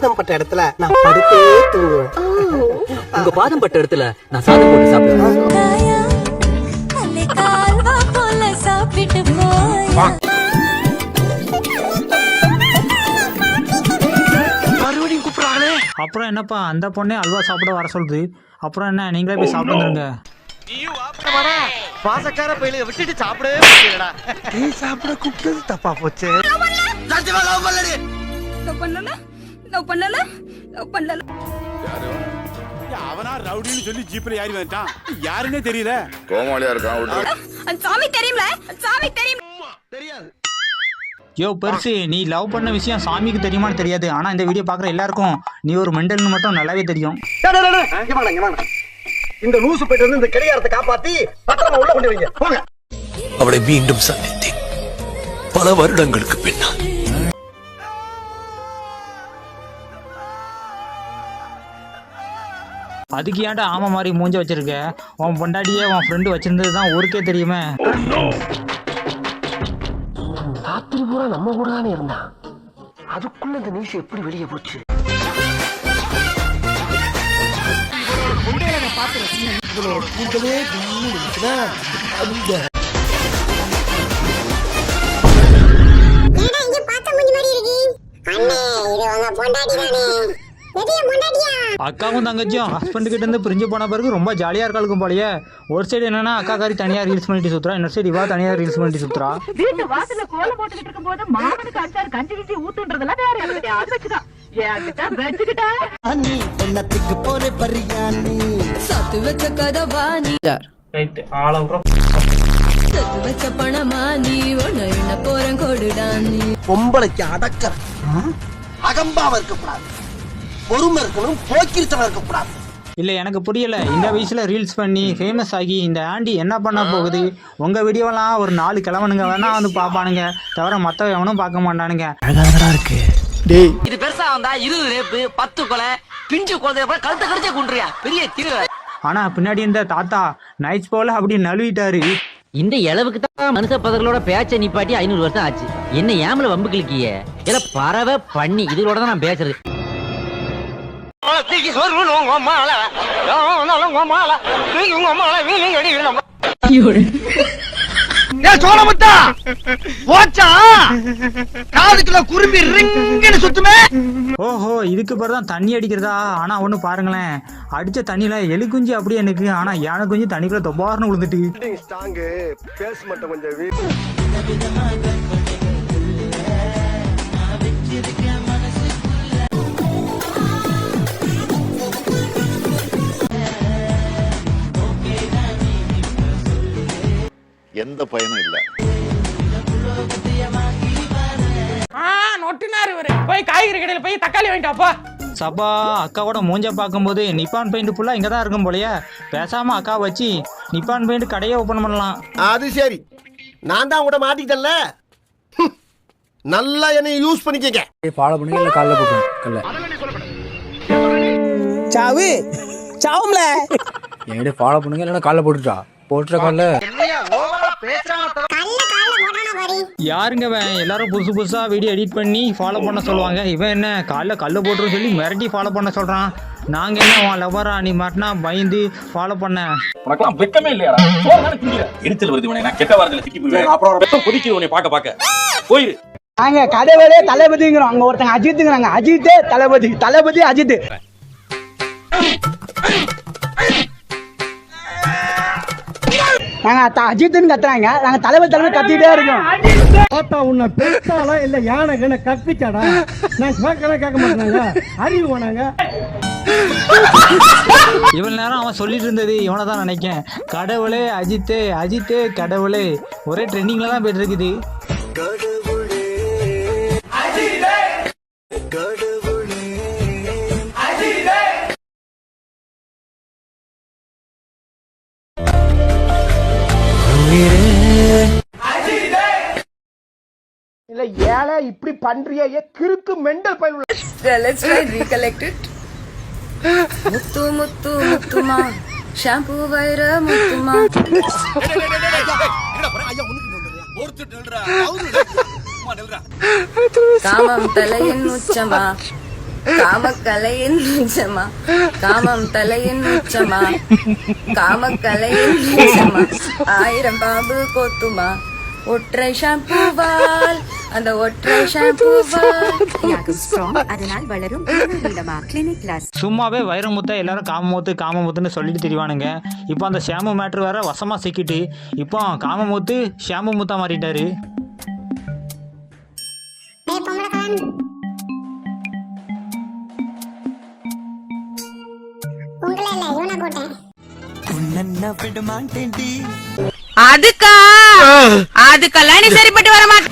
பாதம் பட்ட இடத்துல நான் படுத்தே தூங்குவேன். உங்க பாதம் பட்ட இடத்துல நான் சாதம் போட்டு சாப்பிடுவேன். அப்புறம் என்னப்பா அந்த பொண்ணே அல்வா சாப்பிட வர சொல்லுது. அப்புறம் என்ன நீங்களே போய் சாப்பிட்டு வந்துருங்க. பாசக்கார பயில விட்டுட்டு சாப்பிடவே முடியலடா. நீ சாப்பிட கூப்பிட்டது தப்பா போச்சு. லவ் பண்ணல? லவ் பண்ணல. அவனா ரவுடின்னு சொல்லி ஜீப்ல ஏறி வந்துட்டான். யாருன்னே தெரியல. கோமாளியா இருக்கான் அந்த சாமி தெரியும்ல? சாமி தெரியும். யோ பெருசு நீ லவ் பண்ண விஷயம் சாமிக்கு தெரியுமான்னு தெரியாது. ஆனா இந்த வீடியோ பாக்குற எல்லாருக்கும் நீ ஒரு மெண்டல்னு மட்டும் நல்லாவே தெரியும். இந்த லூசு போயிட்டு வந்து இந்த கடிகாரத்தை காப்பாத்தி பத்திரமா உள்ள கொண்டு வைங்க. போங்க. அவளை மீண்டும் சந்தித்தேன். பல வருடங்களுக்கு பின்னால். அதுக்கு ஏன்டா ஆமை மாதிரி மூஞ்ச வச்சிருக்க? உன் பொண்டாட்டியே உன் ஃப்ரெண்டு வச்சிருந்தது தான் ஊருக்கே தெரியுமே. ராத்திரி பூரா நம்ம கூட தானே இருந்தான் அதுக்குள்ள இந்த நியூஸ் எப்படி வெளியே போச்சு? ஏடா இங்க பார்த்த மூஞ்சி மாதிரி இருக்கு. அண்ணே இது உங்க பொண்டாட்டி தானே அக்காவும் தங்கச்சியும் ஹஸ்பண்ட் கிட்ட இருந்து பிரிஞ்சு போன பிறகு ரொம்ப ஜாலியா இருக்காளுக்கும் போலயே. ஒரு சைடு என்னன்னா அக்கா காரி தனியா ரீல்ஸ் பண்ணிட்டு சுத்துறா இன்னொரு சைடு இவா தனியா ரீல்ஸ் பண்ணிட்டு சுத்துறா. வீட்டு வாசல்ல கோலம் போட்டுக்கிட்டு இருக்கும்போது மாமனுக்கு அடிச்சாரு கஞ்சி கிஞ்சி ஊத்துன்றதெல்லாம் வேற யாருக்கு அது வச்சுதான். ஏன்கிட்ட வச்சுக்கிட்டா? நீ என்னத்துக்கு போற பரியானி சத்து வச்ச கதவா நீ? ரைட் ஆல் அப்புறம் சத்து வச்ச பணமா நீ? ஒன்னு என்ன போறேன் கொடுடா நீ? பொம்பளைக்கு அடக்க அகம்பாவ இருக்கக்கூடாது. பொறுமை இருக்கணும் போக்கிரித்தனம் இருக்கக்கூடாது. இல்ல எனக்கு புரியல. இந்த வயசுல ரீல்ஸ் பண்ணி ஃபேமஸ் ஆகி இந்த ஆண்டி என்ன பண்ண போகுது? உங்க வீடியோலாம் ஒரு நாலு கிழவனுங்க வேணா வந்து பாப்பானுங்க தவிர மத்த எவனும் பார்க்க மாட்டானுங்க. இது பெருசா வந்தா இருபது ரேப்பு பத்து கொலை பிஞ்சு குழந்தைய போல கழுத்த கடிச்சே கொண்டுறியா? பெரிய திரு ஆனா பின்னாடி இந்த தாத்தா நைட்ஸ் போல அப்படி நழுவிட்டாரு. இந்த இளவுக்கு தான் மனுஷ பதர்களோட பேச்ச நிப்பாட்டி ஐநூறு வருஷம் ஆச்சு. என்ன ஏமல வம்பு கிழக்கிய இல்ல பறவை பண்ணி இதுகளோட தான் நான் பேசுறது. சோழமுத்தா! போச்சா? காதுக்குள்ள குரும்பி ரிங்குன்னு சுத்துமே? ஓஹோ இதுக்கு பிறகு தான் தண்ணி அடிக்கிறதா? ஆனா ஒண்ணு பாருங்களேன். அடிச்ச தண்ணியில எலி குஞ்சு அப்படியே எனக்கு ஆனா யானை குஞ்சு தண்ணிக்குள்ள தொப்பார்னு விழுந்துட்டு. மட்டும் கொஞ்சம் எந்த பயனும் இல்ல. நொட்டினாரு இவரு. போய் காய்கறி கடையில போய் தக்காளி வாங்கிட்டு வாப்பா. சப்பா அக்காவோட மூஞ்ச பார்க்கும்போது நிப்பான் பெயிண்ட் ஃபுல்லா இங்க தான் இருக்கும் போலயே. பேசாம அக்கா வச்சு நிப்பான் பெயிண்ட் கடையை ஓபன் பண்ணலாம். அது சரி. நான் தான் கூட மாட்டிக்கிட்டேன்ல. நல்லா என்னை யூஸ் பண்ணிக்கங்க. ஃபாலோ பண்ணுங்க இல்ல காலைல கல்ல. சாவு சாவும்ல. என்கிட்ட ஃபாலோ பண்ணுங்க இல்லைன்னா காலைல போட்டுட்டா போட்டுற காலைல. யாருங்க இவன்? எல்லாரும் புதுசு புதுசா வீடியோ எடிட் பண்ணி ஃபாலோ பண்ண சொல்லுவாங்க. இவன் என்ன காலைல கல்ல போட்டுரு சொல்லி மிரட்டி ஃபாலோ பண்ண சொல்றான். நாங்க என்ன உன் லவரா நீ மாட்டினா பயந்து ஃபாலோ பண்ண. உனக்கெல்லாம் வெக்கமே இல்லையாடா? எரிச்சல் வருது உனக்கு நான் கெட்ட வாரத்துல சிக்கி போய் அப்புறம் ரத்தம் கொதிக்குது உன்னை பார்க்க பார்க்க. போயிரு. நாங்க கடவுளே தளபதிங்கிறோம். அங்க ஒருத்தங்க அஜித்துங்கிறாங்க. அஜித்தே தளபதி தளபதி அஜித் நாங்க த- அஜித்துன்னு கத்துறாங்க. நாங்க தளபதி தலைமை கத்திட்டே இருக்கோம். ஆத்தா உன்னை பெருசாலா இல்ல யானை கண்ண கற்பிச்சாடா? நான் கேட்கலாம் கேட்க மாட்டாங்க அறிவு போனாங்க இவ்வளவு நேரம் அவன் சொல்லிட்டு இருந்தது இவனை தான் நினைக்கேன். கடவுளே அஜித்தே அஜித்தே கடவுளே. ஒரே ட்ரெண்டிங்ல தான் போயிட்டு இருக்குது. இல்ல ஏழை இப்படி பண்றியே கிறுக்கு மெண்டல் பயிர் let's try recollect it Muthu Muthu முத்துமா. Shampoo வைர முத்துமா. காமம் தலையின் உச்சமா? காமக்கலையின் உச்சமா? காமம் தலையின் உச்சமா? காமக்கலையின் உச்சமா? ஆயிரம் பாம்பு கொத்துமா? ஒற்றை ஷாம்பூவால் அந்த அதனால் வளரும் சும்மாவே வைரமுத்த எல்லாரும் காமமுத்து காமமுத்துன்னு சொல்லிட்டு திரிவானுங்க. இப்போ அந்த ஷாம்பு மேட்ரு வேற வசமா சிக்கிட்டு இப்போ காமமுத்து ஷாம்பு முத்தா மாறிட்டாரு. அதுக்கா! அதுக்கெல்லாம் நீ சரிப்பட்டு வர மாட்டேன்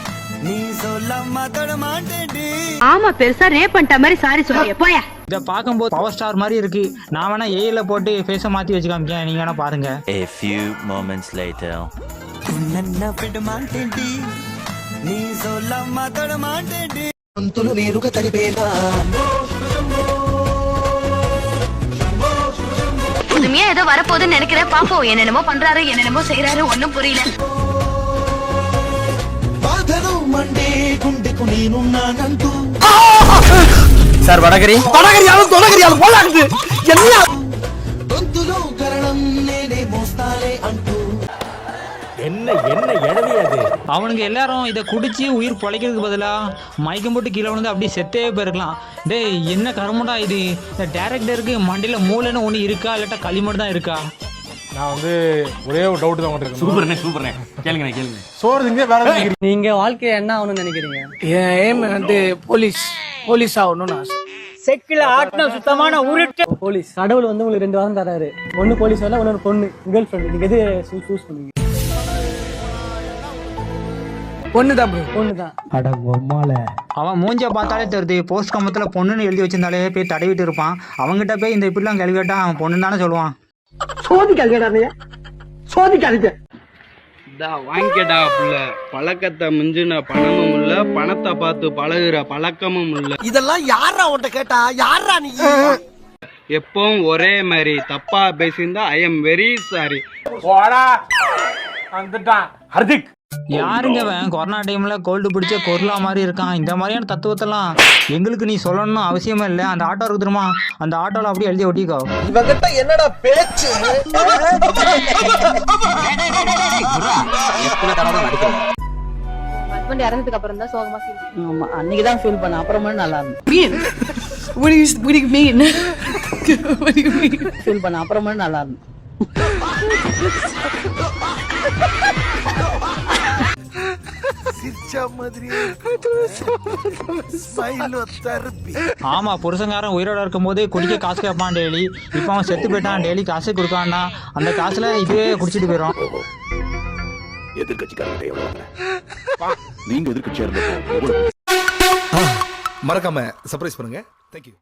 ஆமா பெருசா ரேப் பண்ணிட்ட மாதிரி சாரி சொல்லிய போயா. இதை பார்க்கும்போது பவர் ஸ்டார் மாதிரி இருக்கு. நான் வேணா ஏஐல போட்டு ஃபேஸை மாற்றி வச்சு காமிக்கேன் நீங்க வேணா பாருங்க. A few moments later. புதுமையா ஏதோ வரப்போகுதுன்னு நினைக்கிறேன். பாப்போம் என்னென்னமோ பண்றாரு என்னென்னமோ செய்யறாரு ஒண்ணும் புரியல. சார் வடகரி. தொடகரியாலும் தொடகரியாலும் போலாக்குது. என்ன? அவனுங்க எல்லாரும் இதை குடிச்சு உயிர் பொழைக்கிறதுக்கு பதிலா மயக்கம் போட்டு கீழே விழுந்து அப்படியே செத்தே போயிருக்கலாம். டேய் என்ன கருமடா இது? இந்த டேரக்டருக்கு மண்டியில் மூளைன்னு ஒன்று இருக்கா? இல்லாட்டா களிமண் தான் இருக்கா? நான் வந்து ஒரே ஒரு டவுட் தான் உங்களுக்கு சூப்பர்ண்ணே சூப்பர்ண்ணே. கேளுங்கண்ணே கேளுங்க சோறு திங்க வேற எதுவும்? நீங்க வாழ்க்கை என்ன ஆகணும்னு நினைக்கிறீங்க? என் எய்ம் வந்து போலீஸ் போலீஸ் ஆகணும்னு ஆசை. செக்கில ஆட்டின சுத்தமான உருட்டு. போலீஸ் கடவுள் வந்து உங்களுக்கு ரெண்டு வாரம் தராரு. ஒன்னு போலீஸ் வேலை ஒன்னு பொண்ணு கேர்ள் ஃப்ரெண்ட் நீங்க எது சூஸ் பண்ணுவீங்க? பொண்ணு தான் ப்ரோ பொண்ணு தான். அவன் மூஞ்ச பார்த்தாலே தெரியுது. போஸ்ட் கம்பத்தில் பொண்ணுன்னு எழுதி வச்சிருந்தாலே போய் தடவிட்டு இருப்பான். அவங்ககிட்ட போய் இந்த இப்படிலாம் கேள்வி கேட்டா அவன் பொண்ணு தானே சொல்லுவான். சோதிக்காதீங்க புள்ள. பழக்கத்தை மிஞ்சின பணமும் இல்ல பணத்தை பார்த்து பழகுற பழக்கமும் இல்ல. இதெல்லாம் யாரா உன்ட்ட கேட்டா? யாரா நீ? எப்பவும் ஒரே மாதிரி தப்பா பேசியிருந்தா ஐ எம் வெரி சாரி போடா. வந்துட்டான். ஹர்திக். யாருங்க அவன் கொரோனா டைம்ல கோல்டு பிடிச்ச கொர்லா மாதிரி இருக்கான். இந்த மாதிரியான தத்துவத்தெல்லாம் எங்களுக்கு நீ சொல்லணும்னு அவசியமே இல்லை. அந்த ஆட்டோ இருக்கு தெரியுமா? அந்த ஆட்டோல அப்படியே எழுதி ஒட்டிக்கோ. இவகிட்ட என்னடா பேச்சு? ஹஸ்பண்ட் இறந்ததுக்கு அப்புறம் தான் சோகமா ஃபீல் ஆமா அன்னைக்கு தான் ஃபீல் பண்ண அப்புறமா நல்லா இருந்தது? ஃபீல் பண்ண அப்புறமா நல்லா இருந்தது. ஆமா புருஷங்காரன் உயிரோட இருக்கும்போது குடிக்க காசு கேட்பான் டெய்லி. இப்போ அவன் செத்து போயிட்டான் டெய்லி காசு கொடுக்கான்னா அந்த காசுல இதுவே குடிச்சிட்டு போயிடும் எதிர்கட்சிக்காரங்க நீங்க எதிர்கட்சியா இருந்தப்போ மறக்காம சர்ப்ரைஸ் பண்ணுங்க. தேங்க்யூ